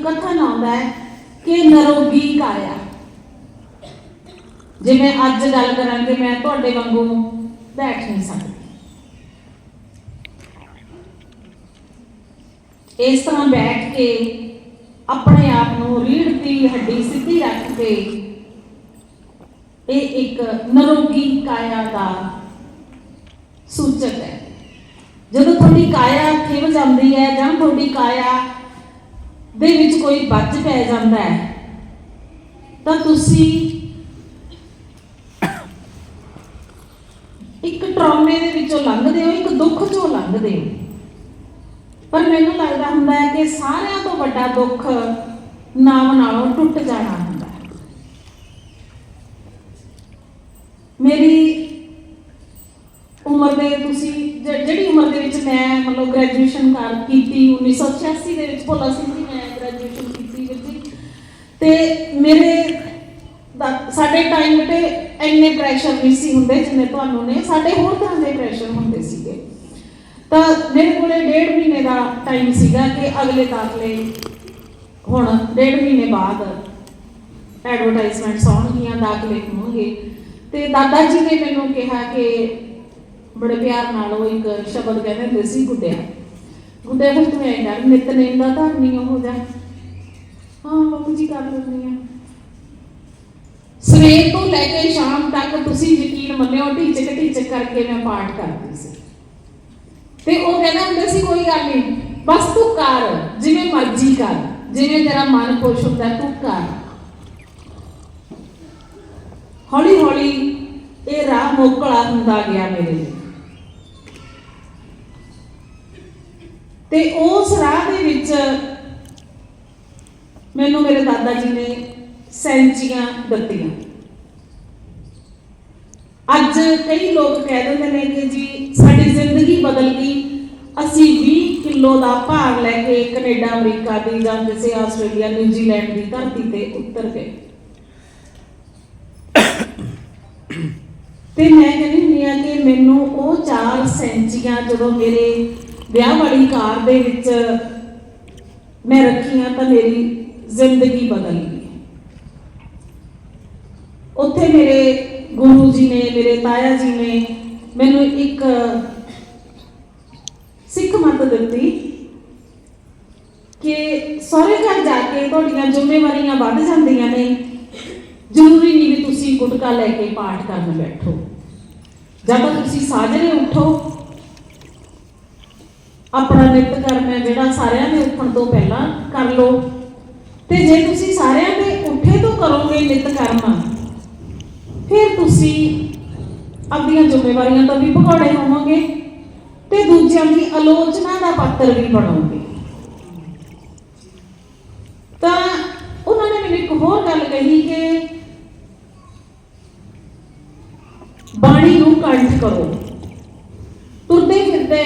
ਕਥਨ ਆਉਂਦਾ ਹੈ ਕਿ ਨਰੋਗੀ ਕਾਇਆ। ਜੇ ਮੈਂ ਅੱਜ ਗੱਲ ਕਰਾਂਗੇ, ਮੈਂ ਤੁਹਾਡੇ ਵਾਂਗੂ ਬੈਠ ਨਹੀਂ ਸਕਦੀ। ਇਸ ਤਰ੍ਹਾਂ ਬੈਠ ਕੇ ਆਪਣੇ ਆਪ ਨੂੰ ਰੀੜ ਦੀ ਹੱਡੀ ਸਿੱਧੀ ਰੱਖ ਕੇ ਇਹ ਇੱਕ ਨਰੋਗੀ ਕਾਇਆ ਦਾ ਸੂਚਕ ਹੈ। ਜਦੋਂ ਤੁਹਾਡੀ ਕਾਇਆ ਖਿਵ ਜਾਂਦੀ ਹੈ ਜਾਂ ਤੁਹਾਡੀ ਕਾਇਆ ਦੇ ਵਿੱਚ ਕੋਈ ਵੱਜ ਪੈ ਜਾਂਦਾ ਹੈ, ਤਾਂ ਤੁਸੀਂ ਇੱਕ ਟਰਾਮੇ ਦੇ ਵਿੱਚੋਂ ਲੰਘਦੇ ਹੋ, ਇੱਕ ਦੁੱਖ ਚੋਂ ਲੰਘਦੇ ਹੋ। ਪਰ ਮੈਨੂੰ ਲੱਗਦਾ ਹੁੰਦਾ ਹੈ ਕਿ ਸਾਰਿਆਂ ਤੋਂ ਵੱਡਾ ਦੁੱਖ ਨਾਮ ਨਾਲੋਂ ਟੁੱਟ ਜਾਣਾ ਹੁੰਦਾ ਹੈ। ਮੇਰੀ ਉਮਰ ਦੇ ਤੁਸੀਂ, ਜਿਹੜੀ ਉਮਰ ਦੇ ਵਿੱਚ ਮੈਂ ਮਤਲਬ ਗ੍ਰੈਜੂਏਸ਼ਨ ਕਰ ਕੀਤੀ 1986 ਦੇ ਵਿੱਚ ਭੋਲਾ ਸਿੰਘ ਜੀ ਮੈਂ ਗ੍ਰੈਜੂਏਸ਼ਨ ਕੀਤੀ ਵੀਰ ਜੀ ਤੇ ਮੇਰੇ ਦਾ- ਸਾਡੇ ਟਾਈਮ ਤੇ ਇੰਨੇ ਪ੍ਰੈਸ਼ਰ ਨਹੀਂ ਸੀ ਹੁੰਦੇ ਜਿੰਨੇ ਤੁਹਾਨੂੰ ਨੇ, ਸਾਡੇ ਹੋਰ ਤਰ੍ਹਾਂ ਦੇ ਪ੍ਰੈਸ਼ਰ ਹੁੰਦੇ ਸੀਗੇ। ਤਾਂ ਮੇਰੇ ਕੋਲੇ ਡੇਢ ਮਹੀਨੇ ਦਾ ਟਾਈਮ ਸੀਗਾ ਕਿ ਅਗਲੇ ਦਾਖਲੇ ਹੁਣ ਡੇਢ ਮਹੀਨੇ ਬਾਅਦ ਐਡਵਰਟਾਈਜ਼ਮੈਂਟਸ ਆਉਣਗੀਆਂ, ਦਾਖਲੇ ਹੋਣਗੇ। ਤੇ ਦਾਦਾ ਜੀ ਨੇ ਮੈਨੂੰ ਕਿਹਾ ਕਿ ਬੜੇ ਪਿਆਰ ਨਾਲ ਉਹ ਇੱਕ ਸ਼ਬਦ ਕਹਿੰਦੇ ਹੁੰਦੇ ਸੀ, ਗੁੱਡਿਆ। ਗੁੱਡਿਆ ਫਿਰ ਤੂੰ ਐਂ ਕਰ ਨਿਤਨੇਮ ਦਾ ਧਰਨੀ ਹੋ ਜਾ ਹਾਂ, ਬਾਪੂ ਜੀ ਕਰ ਲੈਂਦੀ ਆ। ਸਵੇਰ ਤੋਂ ਲੈ ਕੇ ਸ਼ਾਮ ਤੱਕ ਤੁਸੀਂ ਯਕੀਨ ਮੰਨਿਓ, ਢੀਚਕ ਢੀਚਕ ਕਰਕੇ ਮੈਂ ਪਾਠ ਕਰਦੀ ਸੀ। ਤੇ ਉਹ ਕਹਿੰਦਾ ਹੁੰਦਾ ਸੀ, ਕੋਈ ਗੱਲ ਨਹੀਂ ਬਸ ਤੂੰ ਕਰ, ਜਿਵੇਂ ਮਰਜ਼ੀ ਕਰ, ਜਿਵੇਂ ਤੇਰਾ ਮਨ ਖੁਸ਼ ਹੁੰਦਾ, ਤੂੰ ਕਰ। ਹੌਲੀ ਹੌਲੀ ਇਹ ਰਾਹ ਮੋਕਲਾ ਹੁੰਦਾ ਗਿਆ ਮੇਰੇ ਲਈ। ਤੇ ਉਸ ਰਾਹ ਦੇ ਵਿੱਚ ਮੈਨੂੰ ਮੇਰੇ ਦਾਦਾ ਜੀ ਨੇ ਸੈਂਚੀਆਂ ਦਿੱਤੀਆਂ। ਅੱਜ ਕਈ ਲੋਕ ਕਹਿ ਦਿੰਦੇ ਨੇ ਕਿ ਜੀ, ਸਾਡੀ ਜ਼ਿੰਦਗੀ ਬਦਲ ਗਈ। ਅਸੀਂ 20 ਕਿਲੋ ਦਾ ਭਾਰ ਲੈ ਕੇ ਕੈਨੇਡਾ, ਅਮਰੀਕਾ ਦੀ ਜਾਂ ਕਿਸੇ ਆਸਟ੍ਰੇਲੀਆ, ਨਿਊਜ਼ੀਲੈਂਡ ਦੀ ਧਰਤੀ ਤੇ ਉਤਰ ਗਏ। ਤੇ ਮੈਂ ਕਹਿੰਦੀ ਹੁੰਦੀ ਆ ਕਿ ਮੈਨੂੰ ਉਹ ਚਾਰ ਸੈਂਚੀਆਂ ਜਦੋਂ ਮੇਰੇ ਵਿਆਹ ਵਾਲੀ ਕਾਰ ਦੇ ਵਿੱਚ ਮੈਂ ਰੱਖੀਆਂ ਤਾਂ ਮੇਰੀ ਜ਼ਿੰਦਗੀ ਬਦਲ ਗਈ ਉੱਥੇ ਮੇਰੇ ਗੁਰੂ ਜੀ ਨੇ, ਮੇਰੇ ਤਾਇਆ ਜੀ ਨੇ ਮੈਨੂੰ ਇੱਕ ਸਿੱਖ ਮੱਤ ਦਿੱਤੀ ਕਿ ਸਹੁਰੇ ਘਰ ਜਾ ਕੇ ਤੁਹਾਡੀਆਂ ਜ਼ਿੰਮੇਵਾਰੀਆਂ ਵੱਧ ਜਾਂਦੀਆਂ ਨੇ। ਜ਼ਰੂਰੀ ਨਹੀਂ ਵੀ ਤੁਸੀਂ ਗੁਟਕਾ ਲੈ ਕੇ ਪਾਠ ਕਰਨ ਬੈਠੋ। ਜਦ ਤੱਕ ਤੁਸੀਂ ਸਾਜਰੇ ਉੱਠੋ ਆਪਣਾ ਨਿਤ ਕਰਮ ਹੈ, ਜਿਹੜਾ ਸਾਰਿਆਂ ਦੇ ਉੱਠਣ ਤੋਂ ਪਹਿਲਾਂ ਕਰ ਲਓ। ਤੇ ਜੇ ਤੁਸੀਂ ਸਾਰਿਆਂ ਦੇ ਉੱਠੇ ਤੋਂ ਕਰੋਗੇ ਨਿਤ ਕਰਮ, ਫਿਰ ਤੁਸੀਂ ਆਪਣੀਆਂ ਜ਼ਿੰਮੇਵਾਰੀਆਂ ਤੋਂ ਵੀ ਭਗੌੜੇ ਹੋਵੋਗੇ ਤੇ ਦੂਜਿਆਂ ਦੀ ਆਲੋਚਨਾ ਦਾ ਪਾਤਰ ਵੀ ਬਣੋਗੇ। ਤਾਂ ਉਹਨਾਂ ਨੇ ਮੈਨੂੰ ਇੱਕ ਹੋਰ ਗੱਲ ਕਹੀ ਕਿ ਬਾਣੀ ਨੂੰ ਕੰਠ ਕਰੋ ਤੁਰਦੇ ਫਿਰਦੇ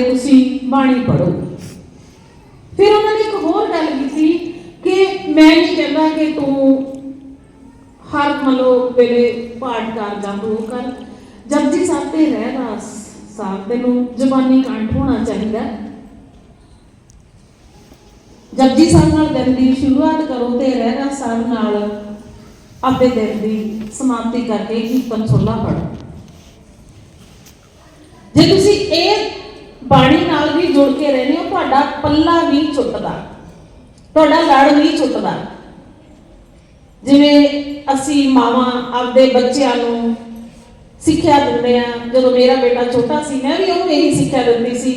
ਕੰਮ ਤੁਸੀਂ ਬਾਣੀ ਪੜੋ ਫਿਰ ਉਹਨਾਂ ਨੇ ਇੱਕ ਹੋਰ ਗੱਲ ਕੀਤੀ ਕਿ ਮੈਂ ਨਹੀਂ ਕਹਿੰਦਾ ਕਿ ਤੂੰ ਹਰ ਮਲੋ ਵੇਲੇ ਪਾਠ ਕਰ ਜਾਂ ਕਰ। ਜਪਜੀ ਸਾਹਿਬ ਤੇ ਰਹਿਰਾਸ ਸਾਹਿਬ ਤੈਨੂੰ ਜ਼ਬਾਨੀ ਕੰਠ ਹੋਣਾ ਚਾਹੀਦਾ। ਜਪਜੀ ਸਾਹਿਬ ਨਾਲ ਦਿਨ ਦੀ ਸ਼ੁਰੂਆਤ ਕਰੋ ਤੇ ਰਹਿਰਾਸ ਸਾਹਿਬ ਨਾਲ ਆਪਣੇ ਦਿਨ ਦੀ ਸਮਾਪਤੀ ਕਰਕੇ ਕੀਰਤਨ ਸੋਲਾ ਪੜੋ ਜੇ ਤੁਸੀਂ ਬਾਣੀ ਨਾਲ ਵੀ ਜੁੜ ਕੇ ਰਹਿੰਦੇ ਹੋ, ਤੁਹਾਡਾ ਪੱਲਾ ਨਹੀਂ ਛੁੱਟਦਾ ਤੁਹਾਡਾ ਲੜ ਨਹੀਂ ਛੁੱਟਦਾ ਜਿਵੇਂ ਅਸੀਂ ਮਾਵਾਂ ਆਪਦੇ ਬੱਚਿਆਂ ਨੂੰ ਸਿੱਖਿਆ ਦਿੰਦੇ ਆ ਜਦੋਂ ਮੇਰਾ ਬੇਟਾ ਛੋਟਾ ਸੀ, ਮੈਂ ਵੀ ਉਹਨੂੰ ਇਹੀ ਸਿੱਖਿਆ ਦਿੰਦੀ ਸੀ।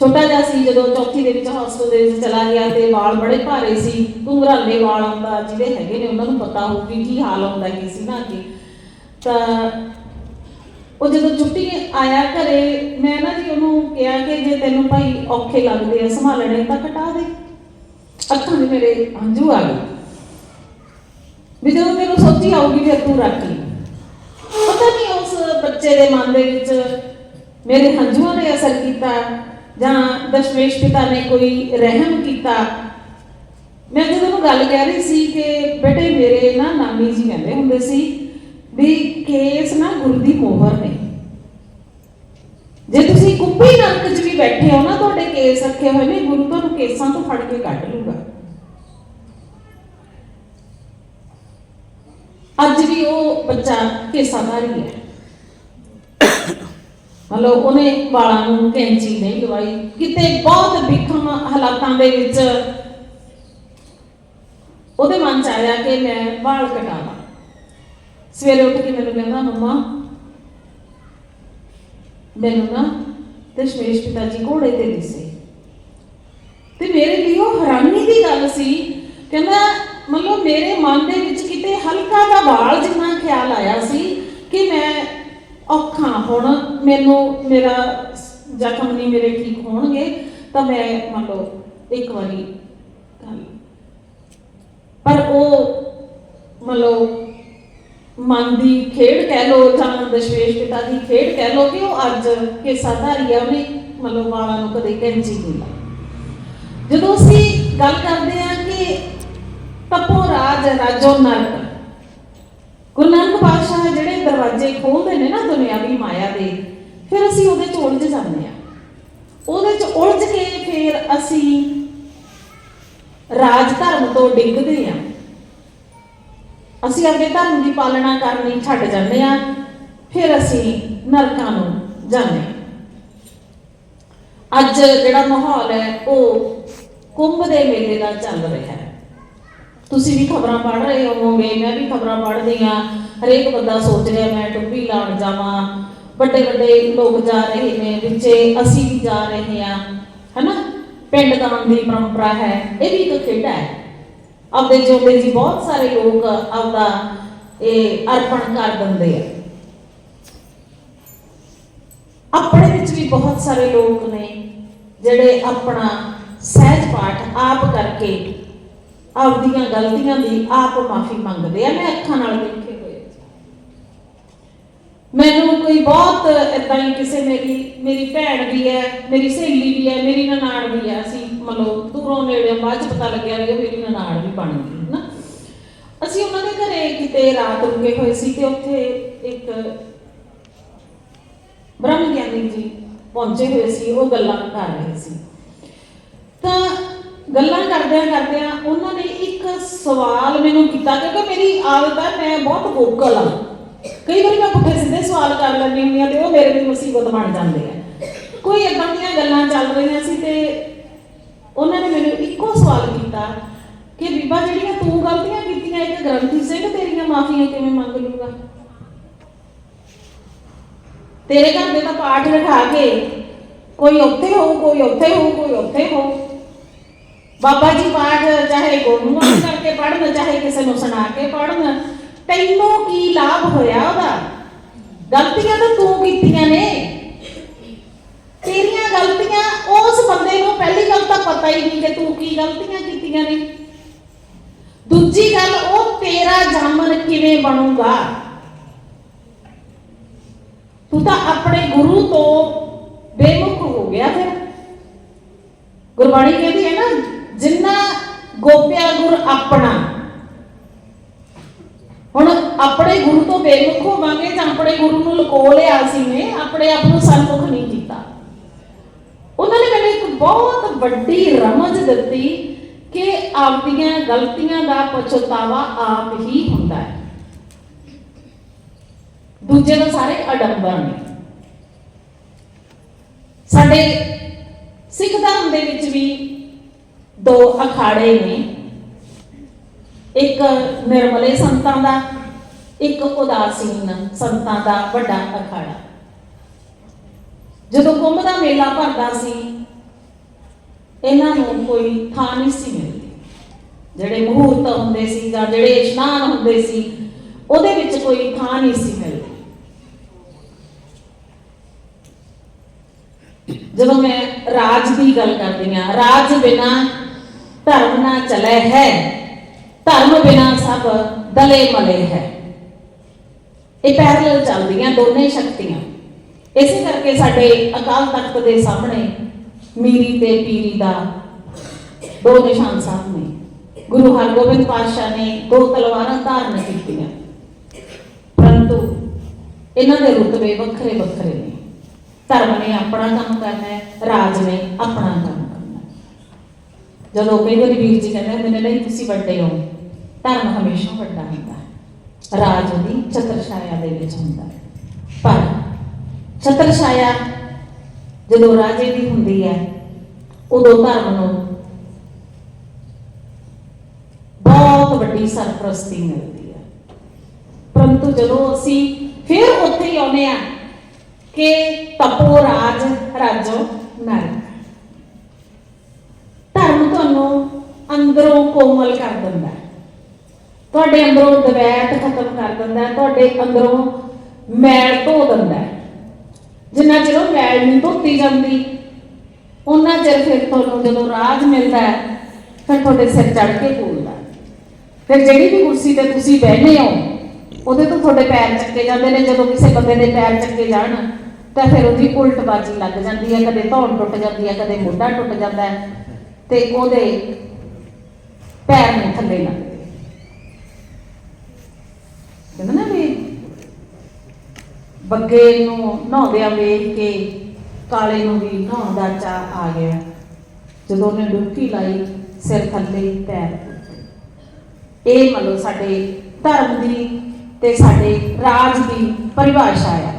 ਛੋਟਾ ਜਿਹਾ ਸੀ, ਜਦੋਂ ਚੌਥੀ ਦੇ ਵਿੱਚ ਹਸਪਤਾਲ ਦੇ ਵਿੱਚ ਚਲਾ ਗਿਆ ਤੇ ਵਾਲ ਬੜੇ ਭਾਰੇ ਸੀ। ਘੁੰਗਰਾਲੇ ਵਾਲ ਆਉਂਦਾ ਜਿਹਦੇ ਹੈਗੇ ਨੇ, ਉਹਨਾਂ ਨੂੰ ਪਤਾ ਹੋਊ ਵੀ ਕੀ ਹਾਲ ਹੁੰਦਾ ਕੀ ਸੀ ਨਾ ਕਿ ਤਾਂ ਉਹ ਜਦੋਂ ਛੁੱਟੀ ਆਇਆ ਘਰੇ, ਮੈਂ ਨਾ ਜੀ ਉਹਨੂੰ ਕਿਹਾ ਕਿ ਜੇ ਤੈਨੂੰ ਭਾਈ ਔਖੇ ਲੱਗਦੇ ਆ ਸੰਭਾਲਣੇ, ਤਾਂ ਕਟਾ ਦੇ। ਅੱਖਾਂ ਦੇ ਮੇਰੇ ਹੰਝੂ ਆ ਗਏ। ਵੀ ਜਦੋਂ ਤੈਨੂੰ ਸੋਚੀ ਆਊਗੀ ਫਿਰ ਤੂੰ ਰੱਖ ਲਈ। ਪਤਾ ਨਹੀਂ ਉਸ ਬੱਚੇ ਦੇ ਮਨ ਦੇ ਵਿੱਚ ਮੇਰੇ ਹੰਝੂਆਂ ਨੇ ਅਸਰ ਕੀਤਾ, ਜਾਂ ਦਸ਼ਮੇਸ਼ ਪਿਤਾ ਨੇ ਕੋਈ ਰਹਿਮ ਕੀਤਾ। ਮੈਂ ਜਦੋਂ ਉਹਨੂੰ ਗੱਲ ਕਹਿ ਰਹੀ ਸੀ ਕਿ ਬੇਟੇ ਮੇਰੇ ਨਾ ਨਾਨੀ ਜੀ ਕਹਿੰਦੇ ਹੁੰਦੇ ਸੀ ਵੀ ਕੇਸ ਨਾ ਗੁਰ ਦੀ ਮੋਹਰ ਨੇ। ਜੇ ਤੁਸੀਂ ਕੁੱਪੀ ਨਰਕ 'ਚ ਵੀ ਬੈਠੇ ਹੋ ਨਾ, ਤੁਹਾਡੇ ਕੇਸ ਰੱਖੇ ਹੋਏ ਨੇ, ਗੁਰੂ ਤੁਹਾਨੂੰ ਕੇਸਾਂ ਤੋਂ ਫੜ ਕੇ ਕੱਢ ਲੂਗਾ। ਅੱਜ ਵੀ ਉਹ ਬੱਚਾ ਕੇਸਾਂ ਦਾ ਕੇਸਾਧਾਰੀ ਹੈ। ਮਤਲਬ ਉਹਨੇ ਵਾਲਾਂ ਨੂੰ ਕੈਂਚੀ ਨਹੀਂ ਲਵਾਈ। ਕਿਤੇ ਬਹੁਤ ਵਿਖਮ ਹਾਲਾਤਾਂ ਦੇ ਵਿੱਚ ਉਹਦੇ ਮਨ ਚ ਆਇਆ ਕਿ ਮੈਂ ਵਾਲ ਕਟਾਵਾਂ। ਸਵੇਰੇ ਉੱਠ ਕੇ ਮੈਨੂੰ ਕਹਿੰਦਾ, ਮੰਮਾ, ਮੈਨੂੰ ਨਾ ਦਸ਼ਮੇਸ਼ ਪਿਤਾ ਜੀ ਘੋੜੇ ਤੇ ਦਿਸੇ। ਤੇ ਮੇਰੇ ਲਈ ਉਹ ਹੈਰਾਨੀ ਦੀ ਗੱਲ ਸੀ। ਕਹਿੰਦਾ ਮਤਲਬ ਮੇਰੇ ਮਨ ਦੇ ਵਿੱਚ ਕਿਤੇ ਹਲਕਾ ਜਿਹਾ ਵਾਲ ਜਿੰਨਾ ਖਿਆਲ ਆਇਆ ਸੀ ਕਿ ਮੈਂ ਔਖਾ ਹੁਣ, ਮੈਨੂੰ ਮੇਰਾ ਜ਼ਖਮ ਨਹੀਂ ਮੇਰੇ ਠੀਕ ਹੋਣਗੇ, ਤਾਂ ਮੈਂ ਮੰਨ ਲਓ ਇੱਕ ਵਾਰੀ ਕਰ ਪਰ ਉਹ ਮੰਨ ਲਓ ਮਨ ਦੀ ਖੇਡ ਕਹਿ ਲੋ ਜਾਂ ਦਸ਼ਵੇਸ਼ ਪਿਤਾ ਦੀ ਖੇਡ ਕਹਿ ਲੋ ਕਿ ਉਹ ਅੱਜ ਕੇਸਾਧਾਰੀ ਆ, ਉਹਨੇ ਮਤਲਬ ਵਾਲਾਂ ਨੂੰ ਕਦੇ ਕੈਂਚੀ ਨਹੀਂ ਲਾਈ ਜਦੋਂ ਅਸੀਂ ਗੱਲ ਕਰਦੇ ਆ ਕਿ ਤਪੋ ਰਾਜ, ਰਾਜੋ ਨਰਕ, ਗੁਰੂ ਨਾਨਕ ਪਾਤਸ਼ਾਹ ਜਿਹੜੇ ਦਰਵਾਜ਼ੇ ਖੋਲਦੇ ਨੇ ਨਾ ਦੁਨਿਆਵੀ ਮਾਇਆ ਦੇ, ਫਿਰ ਅਸੀਂ ਉਹਦੇ ਚ ਉਲਝ ਜਾਂਦੇ ਆ ਉਹਦੇ ਚ ਉਲਝ ਕੇ ਫਿਰ ਅਸੀਂ ਰਾਜ ਧਰਮ ਤੋਂ ਡਿੱਗਦੇ ਆ ਅਸੀਂ ਆਪਣੇ ਧਰਮ ਦੀ ਪਾਲਣਾ ਕਰਨੀ ਛੱਡ ਜਾਂਦੇ ਆ ਫਿਰ ਅਸੀਂ ਨਰਕਾਂ ਨੂੰ ਜਾਂਦੇ ਹਾਂ। ਅੱਜ ਜਿਹੜਾ ਮਾਹੌਲ ਹੈ, ਉਹ ਕੁੰਭ ਦੇ ਮੇਲੇ ਦਾ ਚੱਲ ਰਿਹਾ ਹੈ। ਤੁਸੀਂ ਵੀ ਖਬਰਾਂ ਪੜ੍ਹ ਰਹੇ ਹੋਵੋਗੇ, ਮੈਂ ਵੀ ਖਬਰਾਂ ਪੜ੍ਹਦੀ ਆ ਹਰੇਕ ਬੰਦਾ ਸੋਚ ਰਿਹਾ, ਮੈਂ ਟੁੱਪੀ ਲਾਉਣ ਜਾਵਾਂ। ਵੱਡੇ ਵੱਡੇ ਲੋਕ ਜਾ ਰਹੇ ਨੇ ਵਿੱਚੇ ਅਸੀਂ ਵੀ ਜਾ ਰਹੇ ਆ ਹਨਾ? ਪਿੰਡ ਦਾਨ ਦੀ ਪਰੰਪਰਾ ਹੈ, ਇਹ ਵੀ ਇੱਕ ਖੇਡ ਹੈ। ਆਪਦੇ ਜਿਉਂਦੇ ਜੀ ਬਹੁਤ ਸਾਰੇ ਲੋਕ ਆਪਦਾ ਇਹ ਅਰਪਣ ਕਰ ਦਿੰਦੇ ਆ। ਆਪਣੇ ਵਿੱਚ ਵੀ ਬਹੁਤ ਸਾਰੇ ਲੋਕ ਨੇ ਜਿਹੜੇ ਆਪਣਾ ਸਹਿਜ ਪਾਠ ਆਪ ਕਰਕੇ ਆਪਦੀਆਂ ਗਲਤੀਆਂ ਦੀ ਆਪ ਮਾਫੀ ਮੰਗਦੇ ਆ। ਮੈਂ ਅੱਖਾਂ ਨਾਲ ਦੇਖੇ ਹੋਏ ਮੈਨੂੰ ਕੋਈ ਬਹੁਤ ਇਦਾਂ ਹੀ ਕਿਸੇ ਮੇਰੀ ਮੇਰੀ ਭੈਣ ਵੀ ਹੈ, ਮੇਰੀ ਸਹੇਲੀ ਵੀ ਹੈ, ਮੇਰੀ ਨਨਾਣ ਵੀ ਹੈ, ਅਸੀਂ ਮਤਲਬ ਦੂਰੋਂ ਨੇੜੇ ਬਾਅਦ ਚ ਪਤਾ ਲੱਗਿਆ ਵੀ ਮੇਰੀ ਨਨਾਣ ਵੀ ਬਣ ਗਈ ਨਾ ਅਸੀਂ ਉਹਨਾਂ ਦੇ ਘਰੇ ਕਿਤੇ ਰਾਤ ਰੁਕੇ ਹੋਏ ਸੀ ਤੇ ਉੱਥੇ ਇੱਕ ਬ੍ਰਹਮ ਗਿਆਨੀ ਜੀ ਪਹੁੰਚੇ ਹੋਏ ਸੀ, ਉਹ ਗੱਲਾਂ ਕਰ ਰਹੇ ਸੀ। ਤਾਂ ਗੱਲਾਂ ਕਰਦਿਆਂ ਕਰਦਿਆਂ ਉਹਨਾਂ ਨੇ ਇੱਕ ਸਵਾਲ ਮੈਨੂੰ ਕੀਤਾ, ਕਿਉਂਕਿ ਮੇਰੀ ਆਦਤ ਹੈ ਮੈਂ ਬਹੁਤ ਵੋਕਲ ਆ। ਕਈ ਵਾਰੀ ਮੈਂ ਪੁੱਠੇ ਸਿੱਧੇ ਸਵਾਲ ਕਰ ਲੈਂਦੀ ਹੁੰਦੀ ਆ ਤੇ ਉਹ ਮੇਰੇ ਲਈ ਮੁਸੀਬਤ ਬਣ ਜਾਂਦੇ ਆ। ਕੋਈ ਏਦਾਂ ਦੀਆਂ ਗੱਲਾਂ ਚੱਲ ਰਹੀਆਂ ਸੀ ਤੇ ਉਹਨਾਂ ਨੇ ਮੈਨੂੰ ਇੱਕੋ ਸਵਾਲ ਕੀਤਾ ਕਿ ਬੀਬਾ, ਜਿਹੜੀਆਂ ਤੂੰ ਗਲਤੀਆਂ ਕੀਤੀਆਂ, ਇੱਕ ਗ੍ਰੰਥੀ ਸਿੰਘ ਤੇਰੀਆਂ ਮਾਫੀਆਂ ਕਿਵੇਂ ਮੰਗ ਲੂਗਾ? ਤੇਰੇ ਘਰ ਦੇ ਤਾਂ ਪਾਠ ਰਖਾ ਕੇ ਕੋਈ ਉੱਥੇ ਹੋ ਕੋਈ ਉੱਥੇ ਹੋ ਕੋਈ ਉੱਥੇ ਹੋ ਬਾਬਾ ਜੀ ਪਾਠ ਚਾਹੇ ਗੁਰਮੁਖ ਕਰਕੇ ਪੜਨ ਚਾਹੇ ਕਿਸੇ ਨੂੰ ਸੁਣਾ ਕੇ ਪੜਨ ਤੈਨੂੰ ਕੀ ਲਾਭ ਹੋਇਆ ਉਹਦਾ? ਗਲਤੀਆਂ ਤਾਂ ਤੂੰ ਕੀਤੀਆਂ ਨੇ ਤੇਰੀਆਂ ਗਲਤੀਆਂ ਉਸ ਬੰਦੇ ਨੂੰ ਪਹਿਲੀ ਗੱਲ ਤਾਂ ਪਤਾ ਹੀ ਨਹੀਂ ਕਿ ਤੂੰ ਕੀ ਗਲਤੀਆਂ ਕੀਤੀਆਂ ਨੇ। ਦੂਜੀ ਗੱਲ, ਉਹ ਤੇਰਾ ਜਾਮਨ ਕਿਵੇਂ ਬਣੂਗਾ? ਤੂੰ ਤਾਂ ਆਪਣੇ ਗੁਰੂ ਤੋਂ ਬੇਮੁਖ ਹੋ ਗਿਆ ਫਿਰ। ਗੁਰਬਾਣੀ ਕਹਿੰਦੀ ਹੈ ਨਾ, ਜਿੰਨਾ ਗੋਪਿਆ ਗੁਰ ਆਪਣਾ, ਹੁਣ ਆਪਣੇ ਗੁਰੂ ਤੋਂ ਬੇਮੁਖ ਹੋਵਾਂਗੇ ਤਾਂ ਆਪਣੇ ਗੁਰੂ ਨੂੰ ਲੁਕੋ ਲਿਆ ਸੀ ਨੇ ਆਪਣੇ ਆਪ ਨੂੰ ਸਨਮੁਖ ਨਹੀਂ ਕੀਤਾ। ਉਹਨਾਂ ਨੇ ਮੈਨੂੰ ਇੱਕ ਬਹੁਤ ਵੱਡੀ ਰਮਜ ਦਿੱਤੀ ਕਿ ਆਪਦੀਆਂ ਗਲਤੀਆਂ ਦਾ ਪਛਤਾਵਾ ਆਪ ਹੀ ਹੁੰਦਾ ਹੈ। ਦੂਜੇ ਤਾਂ ਸਾਰੇ ਅਡੰਬਰ ਨੇ। ਸਾਡੇ ਸਿੱਖ ਧਰਮ ਦੇ ਵਿੱਚ ਵੀ ਦੋ ਅਖਾੜੇ ਨੇ। ਇੱਕ ਨਿਰਮਲੇ ਸੰਤਾਂ ਦਾ, ਇੱਕ ਉਦਾਸੀਨ ਸੰਤਾਂ ਦਾ ਵੱਡਾ ਅਖਾੜਾ। ਜਦੋਂ ਕੁੰਭ ਦਾ ਮੇਲਾ ਭਰਦਾ ਸੀ ਇਹਨਾਂ ਨੂੰ ਕੋਈ ਥਾਂ ਨਹੀਂ ਸੀ ਮਿਲਦੀ ਜਿਹੜੇ ਮਹੂਰਤ ਹੁੰਦੇ ਸੀ ਜਾਂ ਜਿਹੜੇ ਇਸ਼ਨਾਨ ਹੁੰਦੇ ਸੀ, ਉਹਦੇ ਵਿੱਚ ਕੋਈ ਥਾਂ ਨਹੀਂ ਸੀ ਮਿਲਦੀ ਜਦੋਂ ਮੈਂ ਰਾਜ ਦੀ ਗੱਲ ਕਰਦੀ ਹਾਂ, ਰਾਜ ਬਿਨਾ ਧਰਮ ਨਾ ਚਲੇ ਹੈ, ਧਰਮ ਬਿਨਾ ਸਭ ਦਲੇ ਮਲੇ ਹੈ। ਇਹ ਪੈਰਲਲ ਚੱਲਦੀਆਂ, ਦੋਨੇ ਸ਼ਕਤੀਆਂ। ਇਸੇ ਕਰਕੇ ਸਾਡੇ ਅਕਾਲ ਤਖਤ ਦੇ ਸਾਹਮਣੇ ਮੀਰੀ ਤੇ ਪੀਰੀ ਦਾ ਦੋ ਨਿਸ਼ਾਨ ਸਾਹਿਬ ਨੇ। ਗੁਰੂ ਹਰਗੋਬਿੰਦ ਪਾਤਸ਼ਾਹ ਨੇ ਦੋ ਤਲਵਾਰਾਂ ਧਾਰਨ ਕੀਤੀਆਂ। ਪਰੰਤੂ ਇਹਨਾਂ ਦੇ ਰੁਤਬੇ ਵੱਖਰੇ ਵੱਖਰੇ ਨੇ। ਧਰਮ ਨੇ ਆਪਣਾ ਕੰਮ ਕਰਨਾ ਹੈ, ਰਾਜ ਨੇ ਆਪਣਾ ਕੰਮ ਕਰਨਾ ਜਦੋਂ ਕਈ ਵਾਰੀ ਵੀਰ ਜੀ ਕਹਿੰਦੇ ਹੁੰਦੇ ਨੇ, ਨਹੀਂ ਤੁਸੀਂ ਵੱਡੇ ਹੋ, ਧਰਮ ਹਮੇਸ਼ਾ ਵੱਡਾ ਹੁੰਦਾ ਹੈ। ਰਾਜ ਉਹਦੀ ਛਤਰਛਾਇਆ ਦੇ ਵਿੱਚ ਹੁੰਦਾ ਹੈ। ਪਰ ਛਤਰਛਾਇਆ ਜਦੋਂ ਰਾਜੇ ਦੀ ਹੁੰਦੀ ਹੈ, ਉਦੋਂ ਧਰਮ ਨੂੰ ਬਹੁਤ ਵੱਡੀ ਸਰਪ੍ਰਸਤੀ ਮਿਲਦੀ ਹੈ। ਪਰੰਤੂ ਜਦੋਂ ਅਸੀਂ ਫਿਰ ਉੱਥੇ ਹੀ ਆਉਂਦੇ ਆ ਕਿ ਤਪੋ ਰਾਜ ਰਾਜੋ ਨਰਕ। ਧਰਮ ਤੁਹਾਨੂੰ ਅੰਦਰੋਂ ਕੋਮਲ ਕਰ ਦਿੰਦਾ ਤੁਹਾਡੇ ਅੰਦਰੋਂ ਦਵੈਤ ਖਤਮ ਕਰ ਦਿੰਦਾ ਤੁਹਾਡੇ ਅੰਦਰੋਂ ਮੈਲ ਧੋ ਦਿੰਦਾ ਜਿੰਨਾ ਚਿਰ ਉਹ ਮੈਲ ਨਹੀਂ ਧੋਤੀ ਜਾਂਦੀ, ਉਹਨਾਂ ਚਿਰ ਫਿਰ ਤੁਹਾਨੂੰ ਜਦੋਂ ਰਾਜ ਮਿਲਦਾ ਹੈ, ਫਿਰ ਤੁਹਾਡੇ ਸਿਰ ਚੜ ਕੇ ਬੋਲਦਾ ਫਿਰ ਜਿਹੜੀ ਵੀ ਕੁਰਸੀ ਤੇ ਤੁਸੀਂ ਬਹਿਨੇ ਹੋ, ਉਹਦੇ ਤੋਂ ਤੁਹਾਡੇ ਪੈਰ ਚੱਕੇ ਜਾਂਦੇ ਨੇ, ਜਦੋਂ ਕਿਸੇ ਬੰਦੇ ਦੇ ਪੈਰ ਚੱਕੇ ਜਾਣ, ਤਾਂ ਫਿਰ ਉਹਦੀ ਉਲਟਬਾਜੀ ਲੱਗ ਜਾਂਦੀ ਹੈ, ਕਦੇ ਧੌਣ ਟੁੱਟ ਜਾਂਦੀ ਹੈ, ਕਦੇ ਮੋਢਾ ਟੁੱਟ ਜਾਂਦਾ ਹੈ, ਤੇ ਉਹਦੇ ਪੈਰ ਨੂੰ ਥੱਲੇ ਲੱਗਦੇ। ਕਹਿੰਦੇ ਨਾ ਬੱਗੇ ਨੂੰ ਨਹਾਉਂਦਿਆਂ ਵੇਖ ਕੇ ਕਾਲੇ ਨੂੰ ਵੀ ਨਹਾਉਣ ਦਾ ਚਾਹ ਆ ਗਿਆ। ਜਦੋਂ ਉਹਨੇ ਡੁਬਕੀ ਲਾਈ, ਸਿਰ ਥੱਲੇ ਪੈਰ ਉੱਤੇ ਇਹ ਮੰਨੋ ਸਾਡੇ ਧਰਮ ਦੀ ਤੇ ਸਾਡੇ ਰਾਜ ਦੀ ਪਰਿਭਾਸ਼ਾ ਆ।